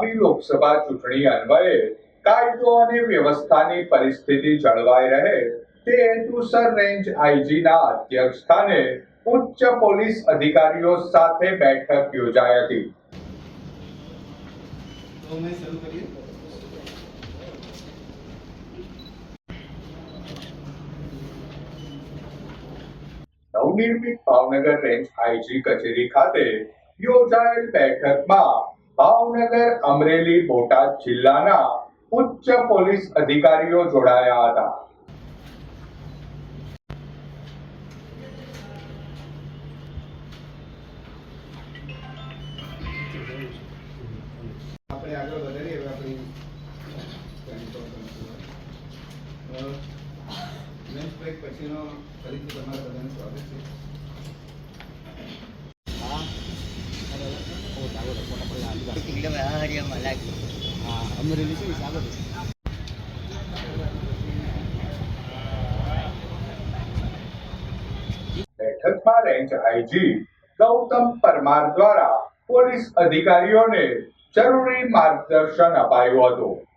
આગામી લોકસભા ચૂંટણી અન્વયે કાયદો અને વ્યવસ્થાની પરિસ્થિતિ જળવાઈ રહે તે હેતુસર રેન્જ આઈજીના અધ્યક્ષ સ્થાને ઉચ્ચ પોલીસ અધિકારીઓ સાથે બેઠક યોજાઈ હતી. નવનિર્મિત ભાવનગર રેન્જ આઈજી કચેરી ખાતે યોજાયેલ બેઠકમાં ભાવનગર, અમરેલી, બોટાદ જિલ્લાના ઉચ્ચ પોલીસ અધિકારીઓ જોડાયા હતા. આપણે આગળ વધારીએ, હવે પછીનો ફરીથી તમારા બધાનું સ્વાગત છે. બેઠકમાં રેન્જ આઈજી ગૌતમ પરમાર દ્વારા પોલીસ અધિકારીઓને જરૂરી માર્ગદર્શન અપાયું હતું.